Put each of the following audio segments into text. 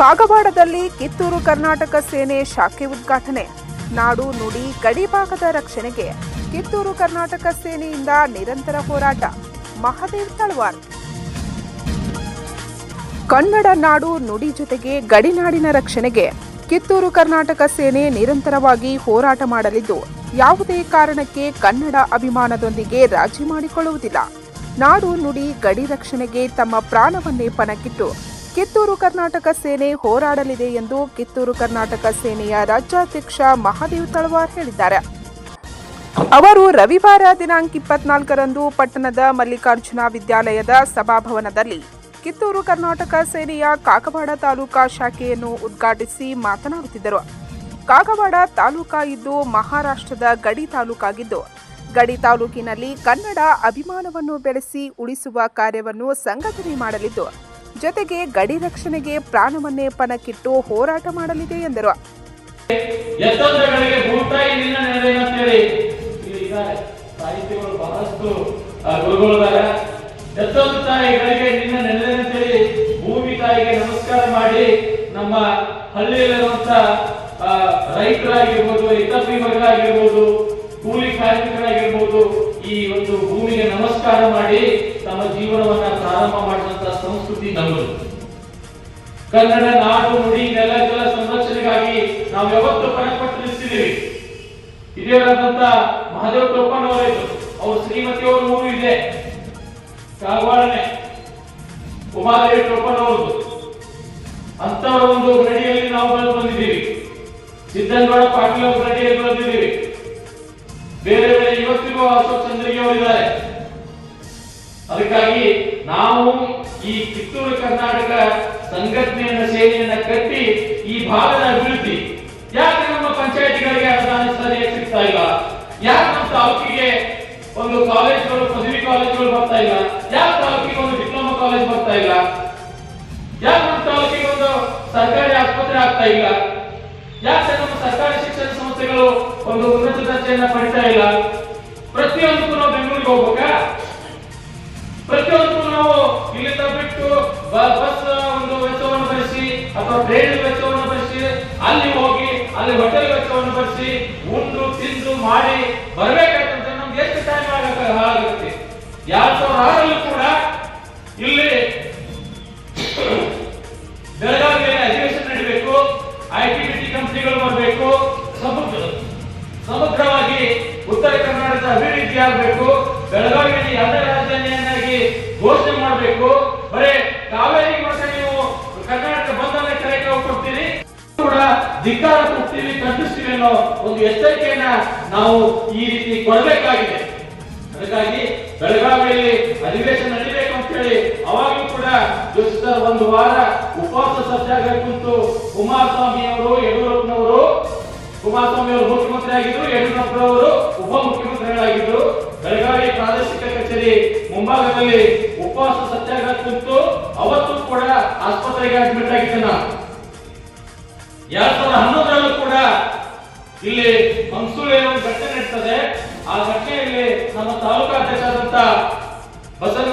ಕಾಗವಾಡದಲ್ಲಿ ಕಿತ್ತೂರು ಕರ್ನಾಟಕ ಸೇನೆ ಶಾಖೆ ಉದ್ಘಾಟನೆ. ನಾಡು ನುಡಿ ಗಡಿಭಾಗದ ರಕ್ಷಣೆಗೆ ಕಿತ್ತೂರು ಕರ್ನಾಟಕ ಸೇನೆಯಿಂದ ನಿರಂತರ ಹೋರಾಟ. ಮಹದೇವ್ ತಳವಾರ್. ಕನ್ನಡ ನಾಡು ನುಡಿ ಜೊತೆಗೆ ಗಡಿನಾಡಿನ ರಕ್ಷಣೆಗೆ ಕಿತ್ತೂರು ಕರ್ನಾಟಕ ಸೇನೆ ನಿರಂತರವಾಗಿ ಹೋರಾಟ ಮಾಡಲಿದ್ದು, ಯಾವುದೇ ಕಾರಣಕ್ಕೆ ಕನ್ನಡ ಅಭಿಮಾನದೊಂದಿಗೆ ರಾಜಿ ಮಾಡಿಕೊಳ್ಳುವುದಿಲ್ಲ. ನಾಡು ನುಡಿ ಗಡಿ ರಕ್ಷಣೆಗೆ ತಮ್ಮ ಪ್ರಾಣವನ್ನೇ ಪಣಕ್ಕಿಟ್ಟು ಕಿತ್ತೂರು ಕರ್ನಾಟಕ ಸೇನೆ ಹೋರಾಡಲಿದೆ ಎಂದು ಕಿತ್ತೂರು ಕರ್ನಾಟಕ ಸೇನೆಯ ರಾಜ್ಯಾಧ್ಯಕ್ಷ ಮಹಾದೇವ್ ತಳವಾರ್ ಹೇಳಿದ್ದಾರೆ. ಅವರು ರವಿವಾರ ದಿನಾಂಕ ಇಪ್ಪತ್ನಾಲ್ಕರಂದು ಪಟ್ಟಣದ ಮಲ್ಲಿಕಾರ್ಜುನ ವಿದ್ಯಾಲಯದ ಸಭಾಭವನದಲ್ಲಿ ಕಿತ್ತೂರು ಕರ್ನಾಟಕ ಸೇನೆಯ ಕಾಗವಾಡ ತಾಲೂಕಾ ಶಾಖೆಯನ್ನು ಉದ್ಘಾಟಿಸಿ ಮಾತನಾಡುತ್ತಿದ್ದರು. ಕಾಗವಾಡ ತಾಲೂಕಾ ಇದ್ದು ಮಹಾರಾಷ್ಟ್ರದ ಗಡಿ ತಾಲೂಕಾಗಿದ್ದು, ಗಡಿ ತಾಲೂಕಿನಲ್ಲಿ ಕನ್ನಡ ಅಭಿಮಾನವನ್ನು ಬೆಳೆಸಿ ಉಳಿಸುವ ಕಾರ್ಯವನ್ನು ಸಂಘಟನೆ ಮಾಡಲಿದ್ದು ಜೊತೆಗೆ ಗಡಿ ರಕ್ಷಣೆಗೆ ಪ್ರಾಣವನ್ನೇ ಪಣಕ್ಕಿಟ್ಟು ಹೋರಾಟ ಮಾಡಲಿದೆ ಎಂದರು. ನಮಸ್ಕಾರ ಮಾಡಿ ನಮ್ಮ ರೈತರಾಗಿರ್ಬೋದು ಕೂಲಿ ಕಾರ್ಮಿಕರಾಗಿರ್ಬೋದು ಈ ಒಂದು ಭೂಮಿಗೆ ನಮಸ್ಕಾರ ಮಾಡಿ ತಮ್ಮ ಜೀವನವನ್ನ ಪ್ರಾರಂಭ ಮಾಡಿದಂತ ಸಂಸ್ಕೃತಿ ನಮ್ಮದು ಕನ್ನಡ ನಾಡು ನುಡಿ ನೆಲಗಳ ಸಂರಕ್ಷಣೆಗಾಗಿ ನಾವು ಯಾವತ್ತು ಪಣಪಟ್ಟು ನಿಲ್ಸಿದ್ದೀವಿ ಹಿರಿಯರಾದಂತ ಮಹಾದೇವ್ ಟೋಪನ್ ಅವರಿದ್ರು ಅವ್ರ ಶ್ರೀಮತಿಯವರ ಮೂರು ಇದೆ. ಕಾಗವಾಡನೆ. ಉಮಾದೇವಿ ಟೋಪನ್ ಅವ್ರದ್ದು ಅಂತವರ ಒಂದು ಗಡಿಯಲ್ಲಿ ನಾವು ಬೆಳೆದು ಬಂದಿದ್ದೀವಿ. ಸಿದ್ದನಗೌಡ ಪಾಟೀಲ್ ಅವರ ಗಡಿಯಲ್ಲಿ ಬಂದಿದ್ದೀವಿ. ಬೇರೆ ಬೇರೆ ಇವತ್ತಿಗೂ ಅಶೋಕ್ ಚಂದ್ರಿಗೆ ಅವರಿದ್ದಾರೆ. ಅದಕ್ಕಾಗಿ ನಾವು ಈ ಕಿತ್ತೂರು ಕರ್ನಾಟಕ ಸಂಘಟನೆಯನ್ನ ಸೇನೆಯನ್ನ ಕಟ್ಟಿ ಈ ಭಾಗದ ಅಭಿವೃದ್ಧಿ. ಯಾಕೆ ನಮ್ಮ ಪಂಚಾಯತಿಗಳಿಗೆ ಅನುದಾನ ಸರಿಯಾಗಿ ಸಿಗ್ತಾ ಇಲ್ಲ? ಯಾಕೆ ನಮ್ಮ ತಾಲೂಕಿಗೆ ಒಂದು ಕಾಲೇಜ್ಗಳು, ಪದವಿ ಕಾಲೇಜ್ಗಳು ಬರ್ತಾ ಇಲ್ಲ? ಯಾಕೆ ತಾಲೂಕಿಗೆ ಒಂದು ಡಿಪ್ಲೊಮಾ ಕಾಲೇಜ್ ಬರ್ತಾ ಇಲ್ಲ? ಯಾಕೆ ನಮ್ಮ ತಾಲೂಕಿಗೆ ಒಂದು ಸರ್ಕಾರಿ ಆಸ್ಪತ್ರೆ ಆಗ್ತಾ ಇಲ್ಲ? ಯಾಕೆ ನಮ್ಮ ಸರ್ಕಾರಿ ಶಿಕ್ಷಣ ಸಂಸ್ಥೆಗಳು ಒಂದು ಉನ್ನತ ದರ್ಜೆಯನ್ನ ಪಡಿತಾ ಇಲ್ಲ? ಪ್ರತಿಯೊಂದಕ್ಕೂ ನಾವು ಬೆಂಗಳೂರಿಗೆ ಹೋಗ್ಬೇಕಾ? ಪ್ರತಿಯೊಂದಕ್ಕೂ ನಾವು ಇಲ್ಲಿಂದ ಬಿಟ್ಟು ಬಸ್ ಒಂದು ವೆಚ್ಚವನ್ನು ಭರಿಸಿ ಅಥವಾ ಟ್ರೈನ್ ವೆಚ್ಚವನ್ನು ಭರಿಸಿ ಅಲ್ಲಿ ಹೋಗಿ, ಅಲ್ಲಿ ಹೋಟೆಲ್ ವೆಚ್ಚವನ್ನು ಭರಿಸಿ ಉಂಡು ತಿಂದು ಮಾಡಿ ಬರ್ಬೇಕಾಗ್ತಂದ್ರೆ ನಮ್ಗೆ ಎಷ್ಟು ಟೈಮ್ ಆಗುತ್ತೆ? ಹಾಳಾಗುತ್ತೆ ಎರಡ್ ಕೂಡ ಇಲ್ಲಿ ಬೆಳಗಾವಿಯಲ್ಲಿ ಅಧಿವೇಶನ ನಡೀಬೇಕು ಐ ಟಿ ಬರಬೇಕು ಸಮಗ್ರವಾಗಿ ಉತ್ತರ ಕರ್ನಾಟಕದ ಅಭಿವೃದ್ಧಿ ಆಗಬೇಕು. ಬೆಳಗಾವಿಯಲ್ಲಿ ಯಾವುದೇ ರಾಜಧಾನಿಯನ್ನಾಗಿ ಕೂಡ ಧಿಕ್ಕಾರ ಕೊಡ್ತೀವಿ, ಖಂಡಿಸ್ತೀವಿ ಅನ್ನೋ ಒಂದು ಎಚ್ಚರಿಕೆಯನ್ನ ನಾವು ಈ ರೀತಿ ಕೊಡಬೇಕಾಗಿದೆ. ಅದಕ್ಕಾಗಿ ಬೆಳಗಾವಿಯಲ್ಲಿ ಅಧಿವೇಶನ ನಡೀಬೇಕು ಅಂತ ಹೇಳಿ ಅವಾಗಲೂ ಕೂಡ ಜೋಶಿಸರ್ ಒಂದು ವಾರ ಉಪವಾಸ ಸತ್ಯಾಗ್ರಹ ಕುರಿತು ಕುಮಾರಸ್ವಾಮಿ ಅವರು ಯಡಿಯೂರಪ್ಪನವರು ಕುಮಾರಸ್ವಾಮಿ ಅವರು ಮುಖ್ಯಮಂತ್ರಿ ಆಗಿದ್ರು ಯಡಿಯೂರಪ್ಪನವರು ಉಪ ಮುಖ್ಯಮಂತ್ರಿಗಳಾಗಿದ್ರು ಬೆಳಗಾವಿ ಪ್ರಾದೇಶಿಕ ಕಚೇರಿ ಮುಂಭಾಗದಲ್ಲಿ ಉಪವಾಸ ಸತ್ಯಾಗ್ರಹ ಕುರಿತು ಅವತ್ತು ಕೂಡ ಆಸ್ಪತ್ರೆಗೆ ಅಡ್ಮಿಟ್ ಆಗಿದ್ದೆ ಎರಡ್ ಸಾವಿರದ ಹನ್ನೊಂದರಲ್ಲೂ ಕೂಡ ಇಲ್ಲಿ ಮಂಸೂಳಿ ಒಂದು ಘಟನೆ ನಡೀತದೆ. ಆ ಘಟನೆಯಲ್ಲಿ ನಮ್ಮ ತಾಲೂಕಾಧ್ಯಕ್ಷರಾದಂತ ಬಸನಗೌಡ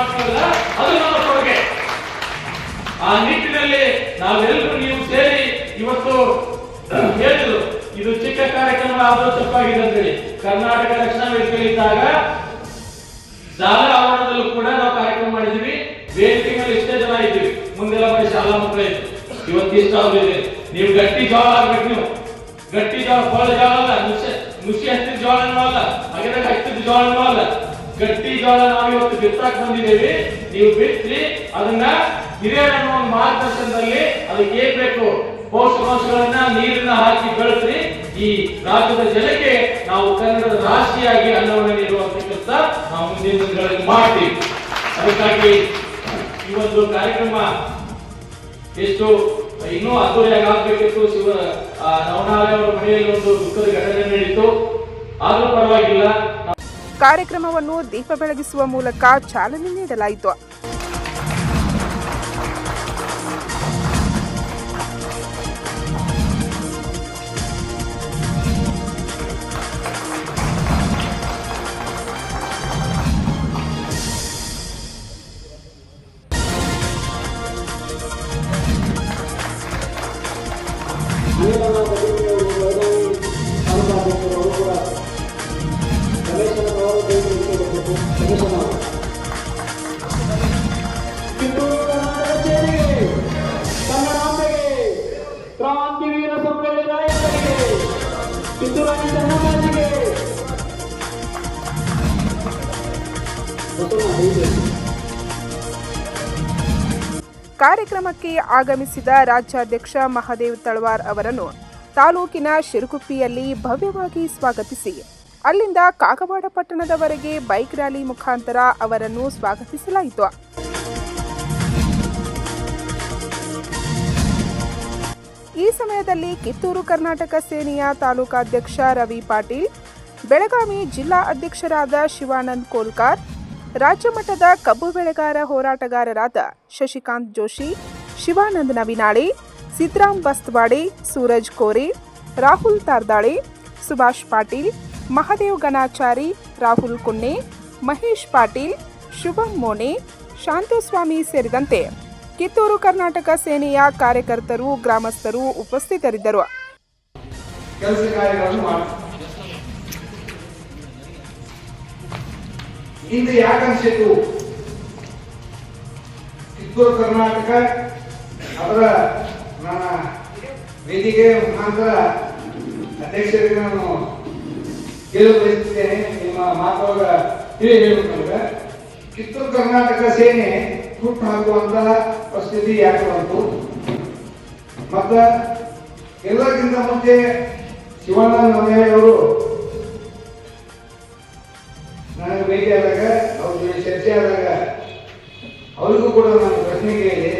ಅದು ನಮ್ಮ ಕೊಡುಗೆ. ಆ ನಿಟ್ಟಿನಲ್ಲಿ ನಾವೆಲ್ಲರೂ ನೀವು ಸೇರಿ ಇವತ್ತು ಹೇಳಿದ್ರು, ಇದು ಚಿಕ್ಕ ಕಾರ್ಯಕ್ರಮ ಆದರೂ ತಪ್ಪಾಗಿದೆ ಅಂತೇಳಿ. ಕರ್ನಾಟಕ ರಕ್ಷಣಾ ವೇದಿಕೆಯಲ್ಲಿ ಇದ್ದಾಗ ಶಾಲಾ ಆವರಣದಲ್ಲೂ ಕೂಡ ನಾವು ಕಾರ್ಯಕ್ರಮ ಮಾಡಿದ್ವಿ ವೇದಿಕೆ ಮೇಲೆ ಇಷ್ಟೇ ಜನ ಇದ್ದೀವಿ. ಮುಂದೆಲ್ಲ ಬರೀ ಶಾಲಾ ಮಕ್ಕಳೇ ಇದ್ರು. ಇವತ್ತು ಇಷ್ಟ ಆಗುದಿದೆ ನೀವು ಗಟ್ಟಿ ಜೋಳ ಆಗ್ಬೇಕು ನೀವು. ಗಟ್ಟಿ ಜೋಳ ಕೋಳ ಜೋಳ ಅಲ್ಲ. ನುಸಿ ನುಸಿ ಹತ್ತಿದ ಜೋಳನೂ ಅಲ್ಲ. ಹಾಗಿದಾಗ ಹತ್ತಿದ ಜೋಳನೂ ಅಲ್ಲ. ಗಟ್ಟಿ ಜೋಳ ನಾವು ಇವತ್ತು ಬಿತ್ತಾಕ್ ಬಂದಿದ್ದೇವೆ. ನೀವು ಬಿತ್ತಿ ಅದನ್ನ ಹಿರಿಯರ ಅನ್ನೋ ಒಂದು ಮಾರ್ಗದರ್ಶನದಲ್ಲಿ ಅದಕ್ಕೆ ಏನ್ ಬೇಕು? ಪೋಷಕಾಂಶಗಳನ್ನ, ನೀರನ್ನ ಹಾಕಿ ಬೆಳೆಸಿ ಈ ರಾಜ್ಯದ ಜನಕ್ಕೆ ನಾವು ಕನ್ನಡದ ರಾಶಿಯಾಗಿ ಅನ್ನವನ್ನು ನೀಡುವಂತ ಕೆಲಸ ನಾವು ಮುಂದಿನ ದಿನಗಳಲ್ಲಿ ಮಾಡ್ತೀವಿ. ಅದಕ್ಕಾಗಿ ಈ ಒಂದು ಕಾರ್ಯಕ್ರಮ ಎಷ್ಟು, ಇನ್ನೂ ಅದ್ದೂರಿಯಾಗಿ ಆಗ್ಬೇಕಿತ್ತು ಶಿವ ನವನಾಳೆ ಅವರ ಮನೆಯಲ್ಲಿ ಒಂದು ದುಃಖದ ಘಟನೆ ನಡೀತು. ಆದರೂ ಪರವಾಗಿಲ್ಲ. ಕಾರ್ಯಕ್ರಮವನ್ನು ದೀಪ ಬೆಳಗಿಸುವ ಮೂಲಕ ಚಾಲನೆ ನೀಡಲಾಯಿತು. ಕಾರ್ಯಕ್ರಮಕ್ಕೆ ಆಗಮಿಸಿದ ರಾಜ್ಯಾಧ್ಯಕ್ಷ ಮಹಾದೇವ್ ತಳವಾರ್ ಅವರನ್ನು ತಾಲೂಕಿನ ಶಿರುಗುಪ್ಪಿಯಲ್ಲಿ ಭವ್ಯವಾಗಿ ಸ್ವಾಗತಿಸಿ. ಅಲ್ಲಿಂದ ಕಾಗವಾಡ ಪಟ್ಟಣದವರೆಗೆ ಬೈಕ್ ರ್ಯಾಲಿ ಮುಖಾಂತರ ಅವರನ್ನು ಸ್ವಾಗತಿಸಲಾಯಿತು. ಈ ಸಮಯದಲ್ಲಿ ಕಿತ್ತೂರು ಕರ್ನಾಟಕ ಸೇನೆಯ ತಾಲೂಕಾಧ್ಯಕ್ಷ ರವಿ ಪಾಟೀಲ್, ಬೆಳಗಾವಿ ಜಿಲ್ಲಾ ಅಧ್ಯಕ್ಷರಾದ ಶಿವಾನಂದ್ ಕೋಲ್ಕಾರ್, ರಾಜ್ಯ ಮಟ್ಟದ ಕಬ್ಬು ಬೆಳೆಗಾರ ಹೋರಾಟಗಾರರಾದ ಶಶಿಕಾಂತ್ ಜೋಶಿ, ಶಿವಾನಂದ್ ನವಿನಾಳಿ ಸಿದ್ದರಾಮ್ ಬಸ್ತವಾಡಿ ಸೂರಜ್ ಕೋರಿ, ರಾಹುಲ್ ತಾರ್ದಾಳಿ, ಸುಭಾಷ್ ಪಾಟೀಲ್, ಮಹದೇವ್ ಗಣಾಚಾರಿ, ರಾಹುಲ್ ಕುನ್ನೆ, ಮಹೇಶ್ ಪಾಟೀಲ್, ಶುಭಂ ಮೋನೆ, ಶಾಂತಸ್ವಾಮಿ ಸೇರಿದಂತೆ ಕಿತ್ತೂರು, ಕರ್ನಾಟಕ ಸೇನೆಯ ಕಾರ್ಯಕರ್ತರು, ಗ್ರಾಮಸ್ಥರು ಉಪಸ್ಥಿತರಿದ್ದರು. ಇಂದು ಯಾಕನ್ಸಿತ್ತು ಕಿತ್ತೂರು, ಕರ್ನಾಟಕ ಅದರ ನನ್ನ ವೇದಿಕೆ ಮುಖಾಂತರ ಅಧ್ಯಕ್ಷರಿಗೆ ನಾನು ಕೇಳಲು ಬಯಸುತ್ತೇನೆ ನಿಮ್ಮ ಮಾತೊಳಗ ತಿಳಿ ಹೇಳಬೇಕಂದ್ರೆ ಕಿತ್ತೂರು, ಕರ್ನಾಟಕ ಸೇನೆ ಹುಟ್ಟು ಹಾಕುವಂತಹ ಪರಿಸ್ಥಿತಿ ಯಾಕೆ ಬಂತು? ಮತ್ತ ಎಲ್ಲಕ್ಕಿಂತ ಮುಂಚೆ ಶಿವಾನಂದ ಅವರು ನನಗೆ ಭೇಟಿ ಆದಾಗ, ಅವ್ರ ಜೊತೆ ಚರ್ಚೆ ಆದಾಗ ಅವರಿಗೂ ಕೂಡ ನಾನು ಪ್ರಶ್ನೆ ಕೇಳಿ,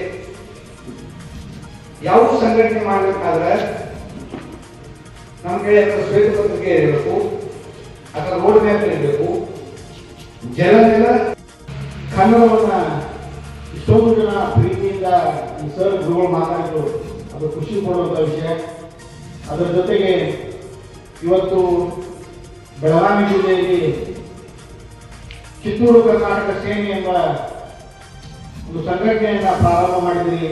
ಯಾವ ಸಂಘಟನೆ ಮಾಡಬೇಕಾದ್ರೆ ನಮ್ಗೆ ಸ್ವೇತ ಪತ್ರಿಕೆ ಇರಬೇಕು, ಅದರ ರೋಡ್ ಮ್ಯಾಪ್ ಇರಬೇಕು ಜನರೆಲ್ಲ ಕನ್ನಡವನ್ನ ಈ ಸರ್ ಗುರುಗಳು ಮಾತಾಡಿದ್ರು. ಅದು ಖುಷಿ ಕೊಡುವಂಥ ವಿಷಯ. ಅದರ ಜೊತೆಗೆ ಇವತ್ತು ಬೆಳಗಾವಿ ಜಿಲ್ಲೆಯಲ್ಲಿ ಕಿತ್ತೂರು ಕರ್ನಾಟಕ ಸೇನೆ ಎಂಬ ಒಂದು ಸಂಘಟನೆಯನ್ನು ಪ್ರಾರಂಭ ಮಾಡಿದ್ರಿ.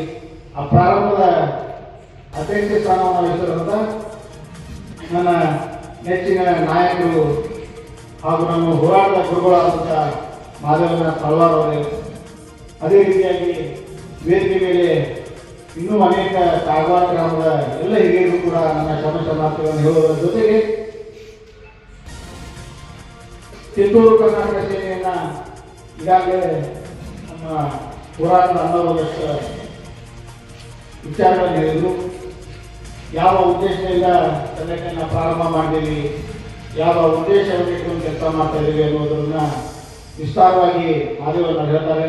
ಆ ಪ್ರಾರಂಭದ ಅಧ್ಯಕ್ಷ ಸ್ಥಾನವನ್ನು ವಹಿಸಿರುವಂತ ನನ್ನ ನೆಚ್ಚಿನ ನಾಯಕರು ಹಾಗೂ ನಮ್ಮ ಹೋರಾಟದ ಗುರುಗಳಾದಂಥ ಮಾಧವನಾಥ್ ತಳವಾರ್ ಅವರೇ. ಅದೇ ರೀತಿಯಾಗಿ ವೇದಿಕೆ ಮೇಲೆ ಇನ್ನೂ ಅನೇಕ ಕಾಗವಾಡ ಗ್ರಾಮದ ಎಲ್ಲ ಹಿರಿಯರು ಕೂಡ ನನ್ನ ಶರಣ ಶರಣಾರ್ಥಿಗಳನ್ನು ಹೇಳುವುದರ ಜೊತೆಗೆ ಕಿತ್ತೂರು ಕರ್ನಾಟಕ ಸೇನೆಯನ್ನು ಈಗಾಗಲೇ ನಮ್ಮ ಹೋರಾಟದ ವರ್ಷ ವಿಚಾರಗಳನ್ನು ಹೇಳಿದರು. ಯಾವ ಉದ್ದೇಶದಿಂದ ತಂಡಕ್ಕೆ ಪ್ರಾರಂಭ ಮಾಡಿದ್ದೀವಿ ಯಾವ ಉದ್ದೇಶ ಕೆಲಸ ಮಾಡ್ತಾ ಇದ್ದೀವಿ ಅನ್ನೋದನ್ನು ವಿಸ್ತಾರವಾಗಿ ಮಾದೇವನ್ನ ಹೇಳ್ತಾರೆ.